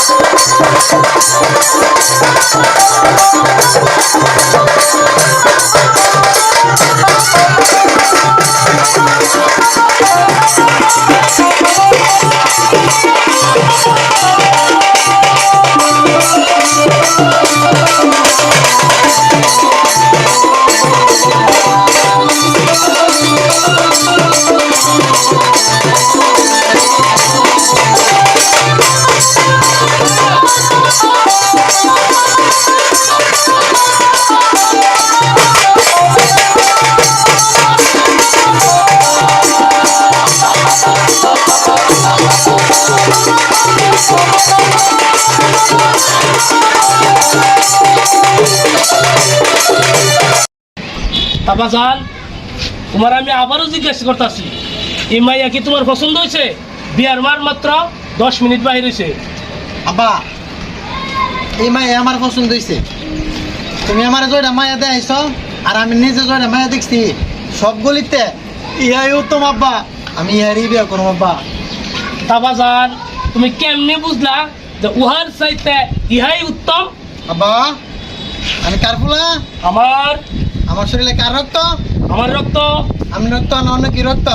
Thank you. আবাজান তোমার আমি আবারও জিজ্ঞাসা করতেছি এই মাইয়া কি তোমার পছন্দ হয়েছে? বিয়ার মার মাত্র দশ মিনিট বাহির হয়েছে। আব্বা এই মায়া আমার পছন্দ হয়েছে। তুমি আমার জয়টা মায়া দেখাইছ আর আমি নিজে জয়টা মায়া দেখছি। সব গলিতে ইহাই উত্তম আব্বা আমি ইহারই বিয়ে করব আব্বা। আবাজান তুমি কেমনে বুঝলা যে উহার চাইতে ইহাই উত্তম? আব্বা আমি কার ফুলা? আমার আমার শরীরে কার রক্ত? আমার রক্ত। আমি রক্ত না অন্য কি রক্ত?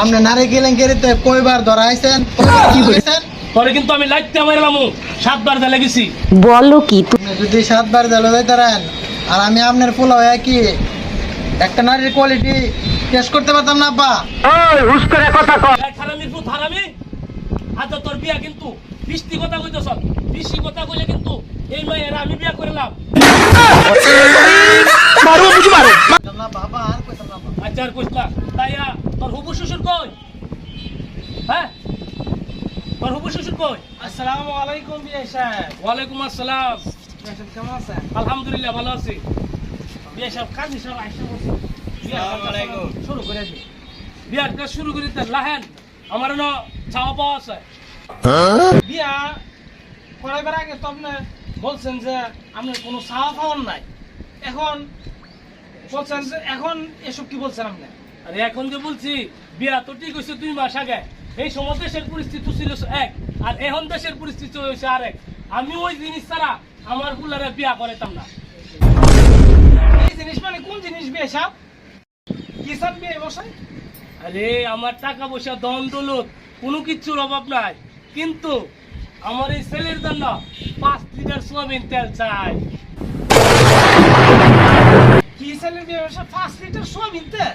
আপনি নারী গেলেন গেরিতে কয়বার ধরা আইছেন কয়বার ধরাইছেন? পরে কিন্তু আমি লাইটতে মারলাম সাতবার জেলে গেছি। বলো কি যদি সাতবার জেলে যাইতে পারেন আর আমি আপনার ফুলা হয়ে কি একটা নারীর কোয়ালিটি টেস্ট করতে পারতাম না আব্বা। এই হারামির পুত হারামি আজ তোর বিয়া কিন্তু বৃষ্টি কথা কইতেছ। বৃষ্টি কথা কইলে কিন্তু এই মায়ের আমি বিয়া করলাম আচ্ছা হ্যাঁ আসসালামু আলাইকুম সাহেব ওয়ালাইকুম আসসালাম আলহামদুলিল্লাহ ভালো আছি বিয়া সব কাজী সব আইসা বসে আলাইকুম। শুরু করে দি বিয়ার কাজ শুরু করি তার লাহেন আমার ন চাওয়া পাওয়া আছে বিয়া করাইবার আগে তো আপনি বলছেন যে আপনার কোনো চাওয়া খাওয়ার নাই। এখন বলছেন যে এখন এসব কি বলছেন আপনি? আরে এখন যে বলছি বিয়া তো ঠিক হয়েছে দুই মাস আগে। এই সময় দেশের পরিস্থিতি ছিল এক আর এখন দেশের পরিস্থিতি হয়েছে আরেক। আমি ওই জিনিস ছাড়া আমার গুলারে বিয়া করাইতাম না। এই জিনিস মানে কোন জিনিস বিয়ে সাহেব কি চান বিয়ে বসাই আরে আমার টাকা পয়সা দন দৌলত কোনো কিচ্ছুর অভাব নাই। কিন্তু আমার এই ছেলের জন্য পাঁচ লিটার সোয়াবিন তেল চাই। কি চালের বিয়ে বসা পাঁচ লিটার সোয়াবিন তেল?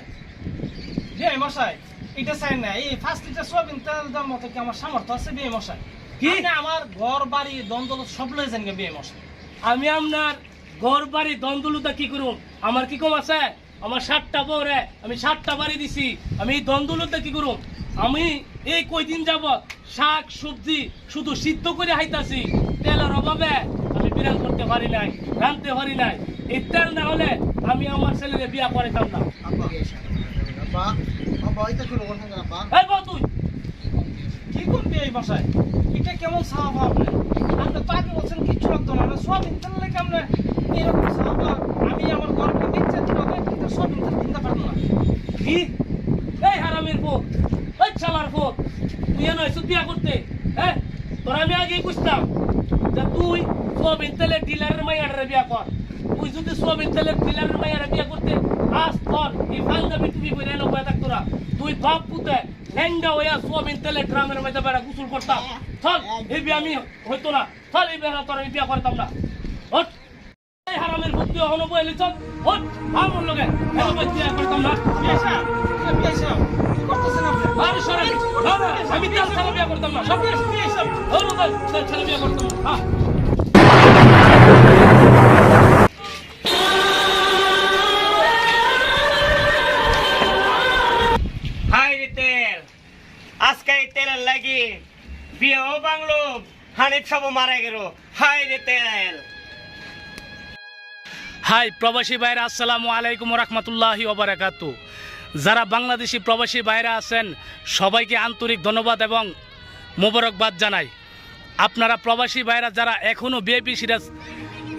বিয়ে মশাই এটা চাই না। এই পাঁচ লিটার সোয়াবিন তেল দাম মতো কি আমার সামর্থ্য আছে বিয়ে মশাই? কি? আমার ঘর বাড়ি দ্বন্দ্ব সব লয়ে যান বিয়ে মশাই। আমি আপনার ঘর বাড়ি দ্বন্দ্বলুতা কি করুম? আমার কি কম আছে? আমার সাতটা বউরে আমি সাতটা বাড়ি দিছি। আমি এই দ্বন্দ্বলুতা কি করুম? আমি এই কয়দিন যাবত শাক সবজি শুধু সিদ্ধ করে হাইতাছি তেলের অভাবে আমি বিরান করতে পারি নাই রাঁধতে পারি নাই। এই তেল না হলে আমি আমার ছেলেকে বিয়া করাইতাম না। তুই কি করবি এই বাসায়? এটা কেমন সাহাব আপনি আপনি তো আগে বলছেন কিচ্ছু লাগতো না। সোয়াবিন তেল লেগে আপনি এরকম সাহাব আমি আমার গর্বকে দিচ্ছে সোয়াবিন তেল কিনতে পারব না। কি এই হারামের পুত এই চালার পুত এনে হয়েছিস বিয়া করতে। হ্যাঁ? তোর আমি আগেই বুঝতাম যে তুই সোয়াবিন তেলের ডিলারের মাইয়ারে বিয়া কর। তুই যদি সোয়াবিন তেলের ডিলারের মাইয়ারে বিয়া করতে আজ তোর এই পাঞ্জাবি টুপি পরে এনে বয়ে থাকতো তুই বাপ পুতে ল্যাংডা হইয়া সোয়াবিন তেলের ড্রামের মধ্যে বেড়া গোসল করতাম। চল, এই বিয়া আমি হইতো না। চল, এই বিয়া তোর বিয়া করতাম না। এই হারামের পুত তুই হনো বইলি, চল। ওঠ আমার লগে। করতাম না বিয়ে সাহেব এ বিয়ে সাহেব কি করতেছেন আপনি আরে সরে না না আমি তেল ছাড়া বিয়ে করতাম না। সব হলো তেল তেল ছাড়া বিয়ে করতাম না। হ্যাঁ হাই রে তেল। আজকে এই তেলের লাগি বিয়েও বাংলো হানিফ সব মারা গেল। হাই রে তেল। হাই প্রবাসী ভাইরা আসসালামু আলাইকুম রহমতুল্লাহি ওবরাকাতু যারা বাংলাদেশি প্রবাসী ভাইরা আছেন সবাইকে আন্তরিক ধন্যবাদ এবং মোবারকবাদ জানাই। আপনারা প্রবাসী ভাইরা যারা এখনও বিএপি সিরাজ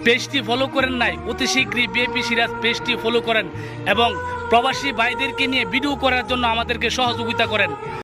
পেজটি ফলো করেন নাই, অতি শীঘ্রই বিএপি সিরাজ পেজটি ফলো করেন এবং প্রবাসী ভাইদেরকে নিয়ে ভিডিও করার জন্য আমাদেরকে সহযোগিতা করেন।